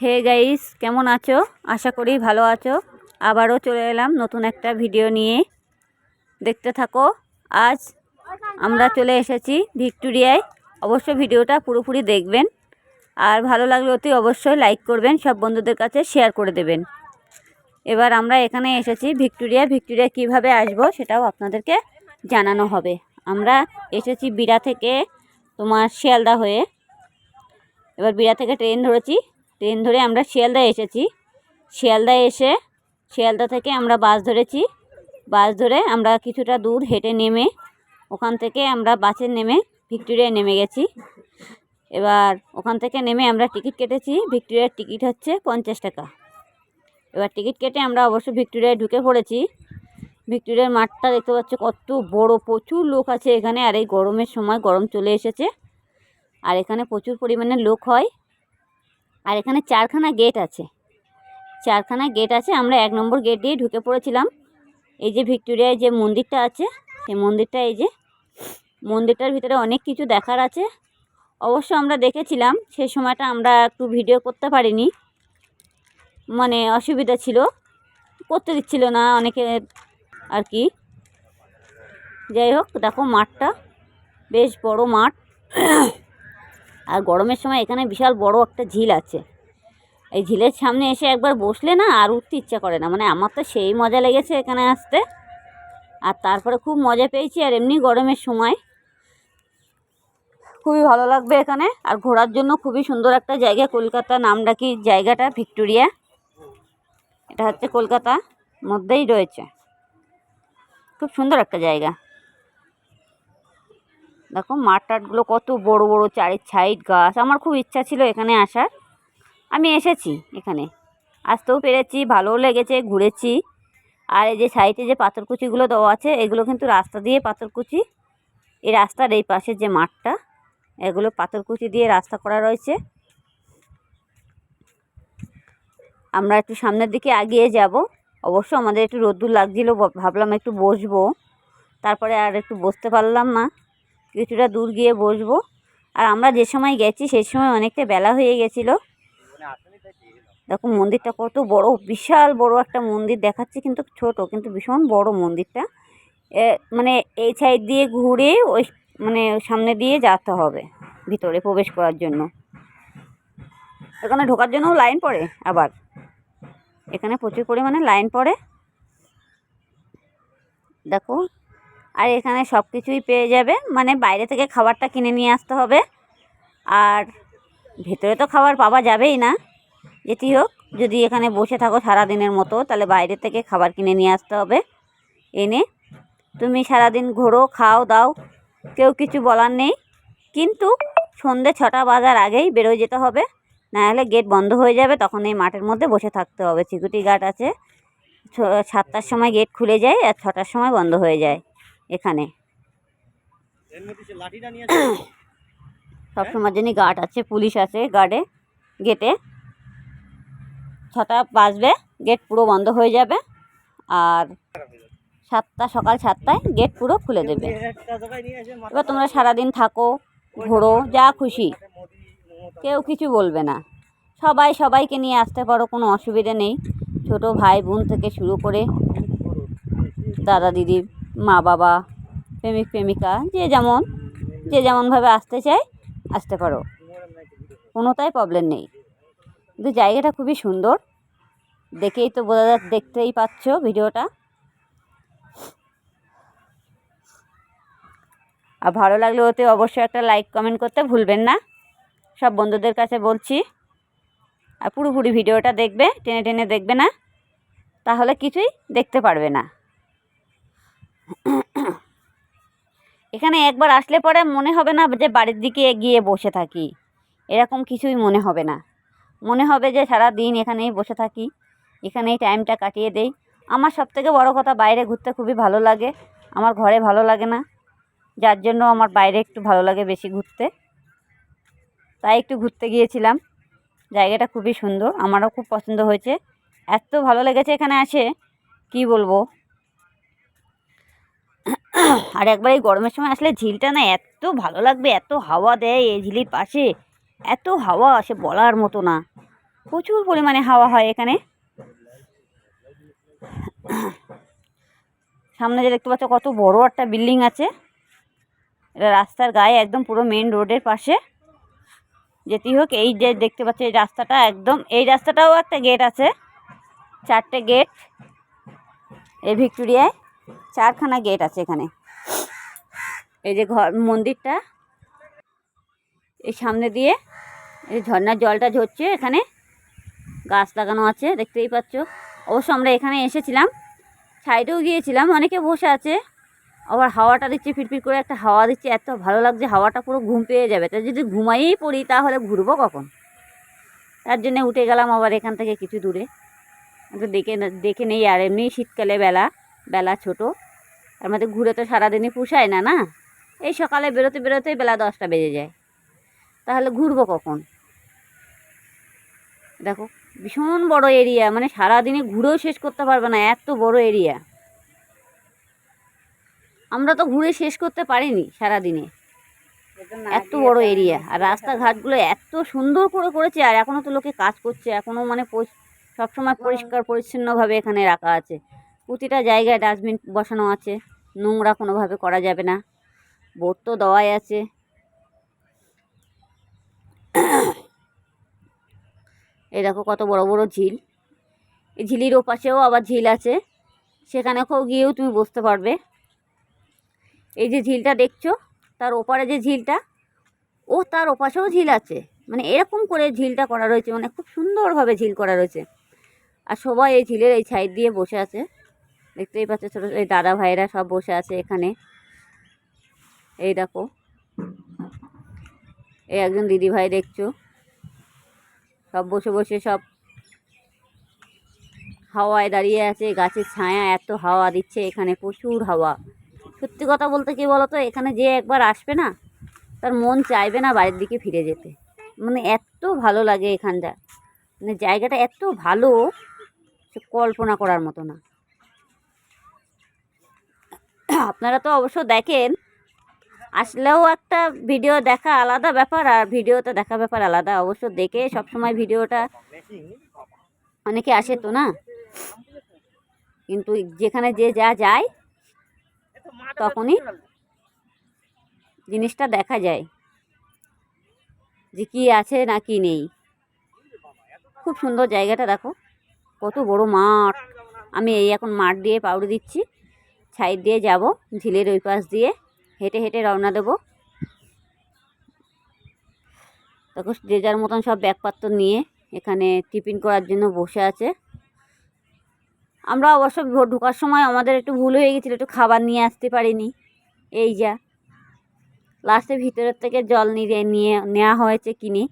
Hey guys কেমন আছো? আশা করি ভালো আছো। আবারও চলে এলাম নতুন একটা ভিডিও নিয়ে। দেখতে থাকো, আজ আমরা চলে এসেছি ভিক্টোরিয়ায়। অবশ্যই ভিডিওটা পুরোপুরি দেখবেন। আর ভালো লাগলে অতি অবশ্যই লাইক করবেন, সব বন্ধুদের কাছে শেয়ার করে দেবেন। এবার আমরা এখানে এসেছি ভিক্টোরিয়া। ভিক্টোরিয়া কীভাবে আসব সেটাও আপনাদেরকে জানানো হবে। আমরা এসেছি বিড়া থেকে তোমার শিয়ালদা হয়ে। এবার বিড়া থেকে ট্রেন ধরেছি। ট্রেন ধরে আমরা শিয়ালদা এসেছি। শিয়ালদা এসে শিয়ালদা থেকে আমরা বাস ধরেছি। বাস ধরে আমরা কিছুটা দূর হেঁটে নেমে ওখান থেকে আমরা বাসে নেমে ভিক্টোরিয়ায় নেমে গেছি। এবার ওখান থেকে নেমে আমরা টিকিট কেটেছি। ভিক্টোরিয়ার টিকিট হচ্ছে পঞ্চাশ টাকা। এবার টিকিট কেটে আমরা অবশ্য ভিক্টোরিয়ায় ঢুকে পড়েছি। ভিক্টোরিয়ার মাঠটা দেখতে পাচ্ছ কত বড়, প্রচুর লোক আছে এখানে। আর এই গরমের সময় গরম চলে এসেছে। আর এখানে প্রচুর পরিমাণে লোক হয়। আর এখানে চারখানা গেট আছে। চারখানা গেট আছে, আমরা এক নম্বর গেট দিয়ে ঢুকে পড়েছিলাম। এই যে ভিক্টোরিয়ায় যে মন্দিরটা আছে, সেই মন্দিরটা এই যে, মন্দিরটার ভিতরে অনেক কিছু দেখার আছে। অবশ্য আমরা দেখেছিলাম সেই সময়টা আমরা একটু ভিডিও করতে পারিনি। মানে অসুবিধা ছিল, করতে দিচ্ছিল না অনেকে আর কি। যাই হোক, দেখো মাঠটা, বেশ বড় মাঠ। আর গরমের সময় এখানে বিশাল বড় একটা ঝিল আছে। এই ঝিলের সামনে এসে একবার বসলে না আর উঠতে ইচ্ছা করে না। মানে আমার তো সেই মজা লেগেছে এখানে আসতে। আর তারপরে খুব মজা পেয়েছি আর এমনি গরমের সময়। খুবই ভালো লাগবে এখানে। আর ঘোরার জন্য খুবই সুন্দর একটা জায়গা, কলকাতা নাম ডাকি জায়গাটা, ভিক্টোরিয়া। এটা হচ্ছে কলকাতা, মধ্যেই রয়েছে। খুব সুন্দর একটা জায়গা। দেখো মাঠ টাটগুলো কত বড় বড় চারি সাইড গাছ। আমার খুব ইচ্ছা ছিল এখানে আসার। আমি এসেছি এখানে। আসতেও পেরেছি, ভালোও লেগেছে, ঘুরেছি। আর এই যে সাইডে যে পাথরকুচিগুলো দেওয়া আছে, এগুলো কিন্তু রাস্তা দিয়ে পাথরকুচি। এই রাস্তার এই পাশে যে মাঠটা, এগুলো পাথরকুচি দিয়ে রাস্তা করা রয়েছে। আমরা একটু সামনের দিকে এগিয়ে যাব। অবশ্য আমাদের একটু রোদ্দুর লাগছিল, ভাবলাম একটু বসবো। তারপরে আর একটু বসতে পারলাম না। কিছুটা দূর গিয়ে বসবো। আর আমরা যে সময় গেছি, সেই সময় অনেকটা বেলা হয়ে গেছিল। দেখো, মন্দিরটা কত বড়, বিশাল বড় একটা মন্দির দেখাচ্ছে, কিন্তু ছোট, কিন্তু ভীষণ বড় মন্দিরটা। মানে এই সাইড দিয়ে ঘুরে ওই মানে সামনে দিয়ে যেতে হবে, ভিতরে প্রবেশ করার জন্য। এখানে ঢোকার জন্যও লাইন পড়ে আবার। এখানে প্রচুর পরিমাণে লাইন পড়ে। দেখো আর এখানে সব কিছুই পেয়ে যাবে। মানে বাইরে থেকে খাবারটা কিনে নিয়ে আসতে হবে। আর ভেতরে তো খাবার পাওয়া যাবেই না। যেটি হোক, যদি এখানে বসে থাকো সারা দিনের মতো, তাহলে বাইরে থেকে খাবার কিনে নিয়ে আসতে হবে। এনে তুমি সারাদিন ঘোরো, খাও, দাও, কেউ কিছু বলার নেই। কিন্তু সন্ধে ছটা বাজার আগেই বেরোয় যেতে হবে। নাহলে গেট বন্ধ হয়ে যাবে, তখন এই মাঠের মধ্যে বসে থাকতে হবে। সিকিউরিটি গার্ড আছে। সাতটার সময় গেট খুলে যায় আর ছটার সময় বন্ধ হয়ে যায়। এখানে। সবসময়ের জন্যই গার্ড আছে পুলিশ আছে গার্ডে গেটে ছটা বাজবে গেট পুরো বন্ধ হয়ে যাবে। আর সাতটা সকাল সাতটায় গেট পুরো খুলে দেবে। এবার তোমরা সারাদিন থাকো ঘোরো যা খুশি। কেউ কিছু বলবে না। সবাই সবাইকে নিয়ে আসতে পারো কোনো অসুবিধে নেই। ছোট ভাই বোন থেকে শুরু করে দাদা দিদি মা বাবা প্রেমিক, প্রেমিকা, যে যেমন, যে যেমনভাবে আসতে চায়, আসতে পারো। কোনোটাই প্রবলেম নেই। কিন্তু জায়গাটা খুবই সুন্দর। দেখেই তো বোঝা যাচ্ছে, দেখতেই পাচ্ছ ভিডিওটা। আর ভালো লাগলে ওতে অবশ্যই একটা লাইক কমেন্ট করতে ভুলবেন না। সব বন্ধুদের কাছে বলছি। আর পুরোপুরি ভিডিওটা দেখবে, টেনে টেনে দেখবে না। তাহলে কিছুই দেখতে পারবে না। এখানে একবার আসলে পরে মনে হবে না যে বাড়ির দিকে গিয়ে বসে থাকি। এরকম কিছুই মনে হবে না। মনে হবে যে সারা দিন এখানেই বসে থাকি, এখানেই টাইমটা কাটিয়ে দেই। আমার সব থেকে বড়ো কথা, বাইরে ঘুরতে খুবই ভালো লাগে। আমার ঘরে ভালো লাগে না। যার জন্য আমার বাইরে একটু ভালো লাগে বেশি ঘুরতে। তাই একটু ঘুরতে গিয়েছিলাম। জায়গাটা খুবই সুন্দর, আমারও খুব পছন্দ হয়েছে। এত ভালো লেগেছে এখানে আসে, কি বলব? আর একবার এই গরমের সময় আসলে ঝিলটা না এত ভালো লাগবে, এত হাওয়া দেয় এই ঝিলির পাশে। এত হাওয়া আসে বলার মতো না। প্রচুর পরিমাণে হাওয়া হয় এখানে। সামনে যে দেখতে পাচ্ছ কত বড় একটা বিল্ডিং আছে। এটা রাস্তার গায়ে একদম পুরো মেন রোডের পাশে। যেটি হোক, এই যে দেখতে পাচ্ছ, এই রাস্তাটা একদম, এই রাস্তাটাও একটা গেট আছে। চারটে গেট এই ভিক্টোরিয়ায়। চারখানা গেট আছে এখানে। এই যে ঘর, মন্দিরটা। এই সামনে দিয়ে এই ঝর্নার জলটা ঝরছে, এখানে গাছ লাগানো আছে, দেখতেই পাচ্ছ। অবশ্য আমরা এখানে এসেছিলাম, সাইডেও গিয়েছিলাম, অনেকে বসে আছে। আবার হাওয়াটা দিচ্ছে, ফিরফির করে একটা হাওয়া দিচ্ছে, এত ভালো লাগছে, হাওয়াটা পুরো ঘুম পেয়ে যাবে। তা যদি ঘুমাইয়েই পড়ি, তাহলে ঘুরবো কখন? তার জন্যে উঠে গেলাম আবার এখান থেকে কিছু দূরে। দেখে দেখে নেই, আর এমনি শীতকালে বেলা। বেলা ছোট। মধ্যে ঘুরে তো সারাদিনই পুষায় না না? এই সকালে বেরোতে বেরোতেই বেলা দশটা বেজে যায়। তাহলে ঘুরবো কখন? দেখো, ভীষণ বড় এরিয়া মানে সারাদিনে ঘুরেও শেষ করতে পারবে না, এত বড় এরিয়া আমরা তো ঘুরে শেষ করতে পারিনি সারাদিনে। এত বড় এরিয়া আর রাস্তাঘাটগুলো এত সুন্দর করে করেছে, আর এখনও তো লোকে কাজ করছে এখনও মানে সবসময় পরিষ্কার পরিচ্ছন্নভাবে এখানে রাখা আছে। প্রতিটা জায়গায় ডাস্টবিন বসানো আছে। নোংরা কোনোভাবে করা যাবে না। বোর্ড তো দেওয়াই আছে। এই দেখো কত বড় বড় ঝিল। এই ঝিলির ওপাশেও আবার ঝিল আছে। সেখানে গিয়েও তুমি বসতে পারবে। এই যে ঝিলটা দেখছ, তার ওপারে যে ঝিলটা, ও তার ওপাশেও ঝিল আছে। মানে এরকম করে ঝিলটা করা রয়েছে। মানে খুব সুন্দরভাবে ঝিল করা রয়েছে। আর সবাই এই ঝিলের এই সাইড দিয়ে বসে আছে। দেখতেই পাচ্ছ ছোটো এই দাদা ভাইরা সব বসে আছে এখানে। এই দেখো। এই একজন দিদি ভাই দেখছ। সব বসে বসে সব হাওয়ায় দাঁড়িয়ে আছে, গাছের ছায়া এত হাওয়া দিচ্ছে এখানে, প্রচুর হাওয়া। সত্যি কথা বলতে কি বলো তো এখানে যে একবার আসবে না, তার মন চাইবে না বাড়ির দিকে ফিরে যেতে। মানে এত ভালো লাগে এখানটা। মানে জায়গাটা এত ভালো, সে কল্পনা করার মতো না। আপনারা তো অবশ্য দেখেন। আসলেও একটা ভিডিও দেখা আলাদা ব্যাপার আর ভিডিওতে দেখা ব্যাপার আলাদা। অবশ্য দেখে সবসময় ভিডিওটা অনেকে আসে তো না? কিন্তু যেখানে যে যা যায়, তখনই জিনিসটা দেখা যায় যে কী আছে না কি নেই। খুব সুন্দর জায়গাটা দেখো। কত বড় মাঠ। আমি এই এখন মাঠ দিয়ে পাউড়ি দিচ্ছি। সাইড দিয়ে যাব, ঝিলের ওই পাশ দিয়ে হেঁটে হেঁটে রওনা দেবো। দেখো, যে যার মতন সব ব্যাগপত্র নিয়ে এখানে টিফিন করার জন্য বসে আছে। আমরা অবশ্য ঢোকার সময় আমাদের একটু ভুল হয়ে গেছিল, একটু খাবার নিয়ে আসতে পারিনি। এই যা। লাস্টে ভিতরের থেকে জল নিয়ে নিয়ে নেওয়া হয়েছে কিনে।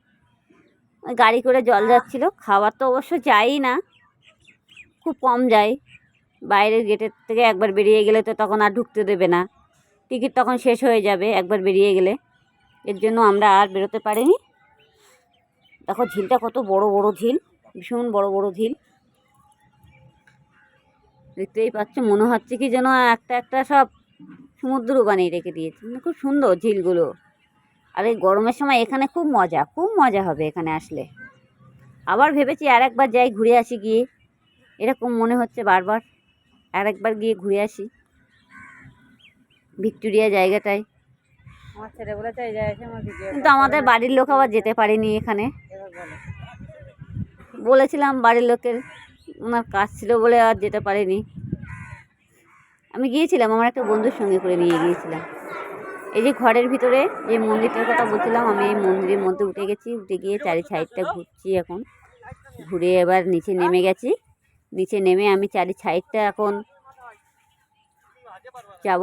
গাড়ি করে জল যাচ্ছিল, খাবার তো অবশ্য যাই না। খুব কম যায়। বাইরের গেটের থেকে একবার বেরিয়ে গেলে তো তখন আর ঢুকতে দেবে না। টিকিট তখন শেষ হয়ে যাবে একবার বেরিয়ে গেলে। এর জন্য আমরা আর বেরোতে পারিনি। দেখো ঝিলটা কত বড় বড় ঝিল, ভীষণ বড় বড় ঝিল। দেখতেই পাচ্ছ, মনে হচ্ছে কি যেন একটা একটা সব সমুদ্র বানিয়ে রেখে দিয়েছে। মানে খুব সুন্দর ঝিলগুলো। আর এই গরমের সময় এখানে খুব মজা খুব মজা হবে এখানে আসলে। আবার ভেবেছি আর একবার যাই, ঘুরে আসি গিয়ে। এরকম মনে হচ্ছে বারবার। আর একবার গিয়ে ঘুরে আসি। ভিক্টোরিয়া জায়গাটায়। আমার ছেলে বলেছে এই জায়গায় আমার কিন্তু আমাদের বাড়ির লোক আবার যেতে পারেনি এখানে। বলেছিলাম বাড়ির লোকের ওনার কাজ ছিল বলে আর যেতে পারেনি। আমি গিয়েছিলাম আমার একটা বন্ধুর সঙ্গে করে নিয়ে গিয়েছিলাম। এই যে ঘরের ভিতরে যে মন্দিরটার কথা বলছিলাম আমি এই মন্দিরের মধ্যে উঠে গেছি উঠে গিয়ে চারি সাইডটা ঘুরছি এখন। ঘুরে এবার নিচে নেমে গেছি। নিচে নেমে আমি চারি সাইডটা এখন যাব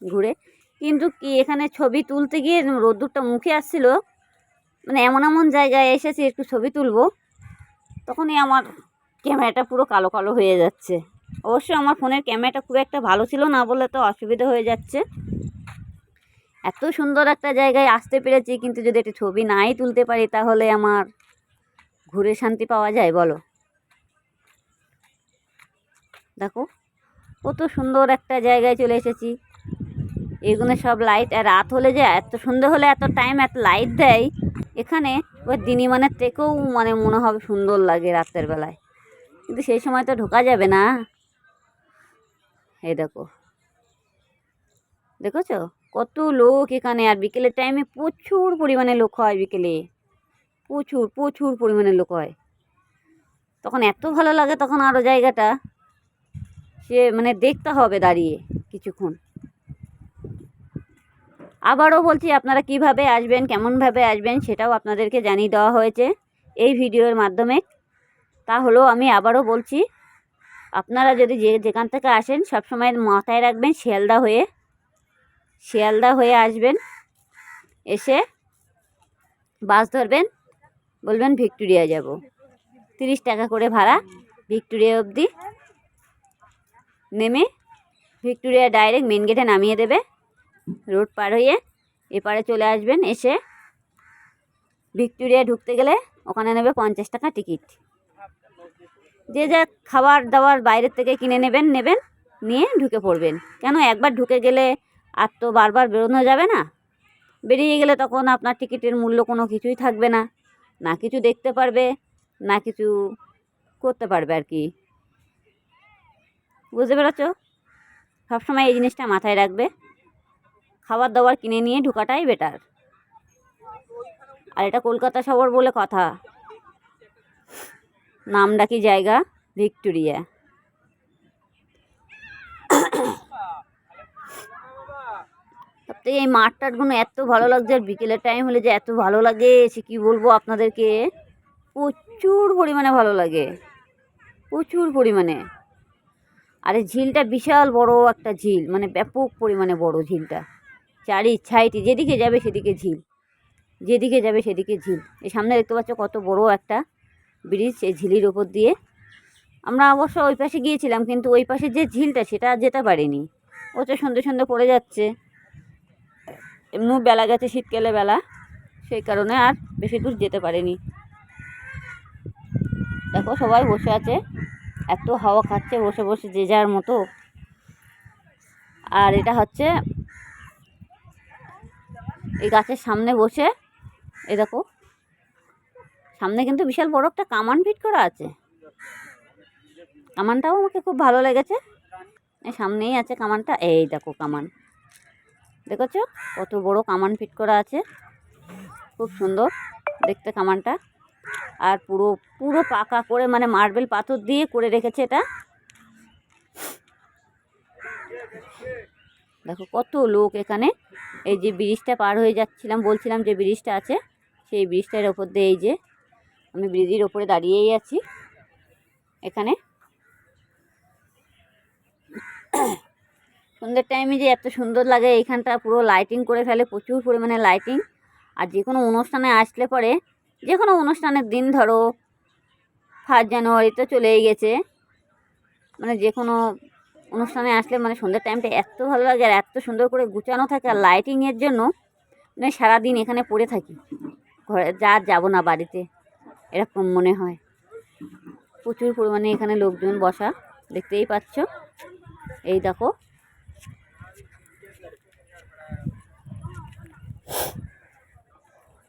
ঘুরে। কিন্তু কি এখানে ছবি তুলতে গিয়ে রোদ্দুরটা মুখে আসছিল মানে এমন এমন জায়গায় এসেছি একটু ছবি তুলবো। তখনই আমার ক্যামেরাটা পুরো কালো কালো হয়ে যাচ্ছে। অবশ্য আমার ফোনের ক্যামেরাটা খুব একটা ভালো ছিল না বলে তো অসুবিধা হয়ে যাচ্ছে। এত সুন্দর একটা জায়গায় আসতে পেরেছি, কিন্তু যদি একটু ছবি নাই তুলতে পারি তাহলে আমার ঘুরে শান্তি পাওয়া যায় বলো। দেখো, কত সুন্দর একটা জায়গায় চলে এসেছি। এগুলো সব লাইট আর রাত হলে যে এত সুন্দর হলে এত টাইম এত লাইট দেয়, এখানে ওই মানে থেকেও মানে মনে হবে সুন্দর লাগে রাতের বেলায়। কিন্তু সেই সময় তো ঢোকা যাবে না। এই দেখো। দেখেছ? কত লোক এখানে, আর বিকেলের টাইমে প্রচুর পরিমাণে লোক হয় বিকেলে। প্রচুর প্রচুর পরিমাণে লোক হয়। তখন এত ভালো লাগে তখন আরও জায়গাটা। সে মানে দেখতে হবে দাঁড়িয়ে কিছুক্ষণ। আবারও বলছি, আপনারা কীভাবে আসবেন, কেমনভাবে আসবেন সেটাও আপনাদেরকে জানিয়ে দেওয়া হয়েছে এই ভিডিওর মাধ্যমে। তা হলো আমি আবারও বলছি, আপনারা যদি যে যেখান থেকে আসেন সবসময় মাথায় রাখবেন শিয়ালদা হয়ে শিয়ালদা হয়ে আসবেন, এসে বাস ধরবেন, বলবেন ভিক্টোরিয়া যাব। তিরিশ টাকা করে ভাড়া ভিক্টোরিয়া অবধি। নেমে ভিক্টোরিয়া ডাইরেক্ট মেন গেটে নামিয়ে দেবে। রোড পার হয়ে এপারে চলে আসবেন এসে ভিক্টোরিয়া ঢুকতে গেলে ওখানে নেবে পঞ্চাশ টাকা টিকিট। যে যা খাবার দাবার বাইরের থেকে কিনে নেবেন নেবেন, নিয়ে ঢুকে পড়বেন। কেন একবার ঢুকে গেলে আর তো বারবার বেরোনো যাবে না? বেরিয়ে গেলে তখন আপনার টিকিটের মূল্য কোনো কিছুই থাকবে না। না কিছু দেখতে পারবে, না কিছু করতে পারবে আর কি। বুঝতে পেরেছ? সবসময় এই জিনিসটা মাথায় রাখবে। খাবার দাবার কিনে নিয়ে ঢোকাটাই বেটার আর এটা কলকাতা শহর বলে কথা। নাম ডাকি জায়গা? ভিক্টোরিয়া। সবথেকে এই মাঠ টাটগুলো এত ভালো লাগছে, আর বিকেলের টাইম হলে যে এত ভালো লাগে, সে কী বলব আপনাদেরকে? প্রচুর পরিমাণে ভালো লাগে। প্রচুর পরিমাণে। আর এই ঝিলটা বিশাল বড় একটা ঝিল মানে ব্যাপক পরিমাণে বড় ঝিলটা। চারি ছাইটি, যেদিকে যাবে সেদিকে ঝিল। যেদিকে যাবে সেদিকে ঝিল। এই সামনে দেখতে পাচ্ছ কত বড় একটা ব্রিজ এই ঝিলির ওপর দিয়ে। আমরা অবশ্য ওই পাশে গিয়েছিলাম, কিন্তু ওই পাশে যে ঝিলটা, সেটা যেতে পারিনি। ও তো সন্ধে সন্ধে পড়ে যাচ্ছে। এমনি বেলা গেছে শীতকালে বেলা, সেই কারণে আর বেশি দূর যেতে পারিনি। দেখো সবাই বসে আছে। এত হাওয়া খাচ্ছে বসে বসে যে যার মতো। আর এটা হচ্ছে এই গাছের সামনে বসে, এ দেখো। সামনে কিন্তু বিশাল বড় একটা কামান ফিট করা আছে। কামানটাও আমাকে খুব ভালো লেগেছে। এই সামনেই আছে কামানটা, এই দেখো কামান। দেখেছ? কত বড় কামান ফিট করা আছে। খুব সুন্দর দেখতে কামানটা। আর পুরো পুরো পাকা করে মানে মার্বেল পাথর দিয়ে করে রেখেছে এটা। দেখো কত লোক এখানে। এই যে ব্রিজটা পার হয়ে যাচ্ছিলাম, বলছিলাম যে ব্রিজটা আছে, সেই ব্রিজটার ওপর দিয়ে এই যে আমি ব্রিজের ওপরে দাঁড়িয়েই আছি এখানে। সন্ধ্যের টাইমে যে এত সুন্দর লাগে এইখানটা পুরো লাইটিং করে ফেলে, প্রচুর পরিমাণে লাইটিং আর যে কোনো অনুষ্ঠানে আসলে পরে যে কোনো অনুষ্ঠানের দিন ধরো ফার্স্ট জানুয়ারি তো চলেই গেছে। মানে যে কোনো অনুষ্ঠানে আসলে মানে সন্ধ্যের টাইমটা এত ভালো লাগে আর এত সুন্দর করে গুছানো থাকে আর লাইটিংয়ের জন্য মানে সারাদিন এখানে পড়ে থাকি। ঘরে যা যাব না বাড়িতে, এরকম মনে হয়। প্রচুর পরিমাণে এখানে লোকজন বসা, দেখতেই পাচ্ছ। এই দেখো।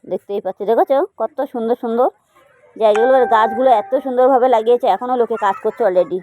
দেখতেই পাচ্ছি, দেখেছ? কত সুন্দর সুন্দর জায়গাগুলো আর গাছগুলো এত সুন্দরভাবে লাগিয়েছে এখনও লোকে কাজ করছে অলরেডি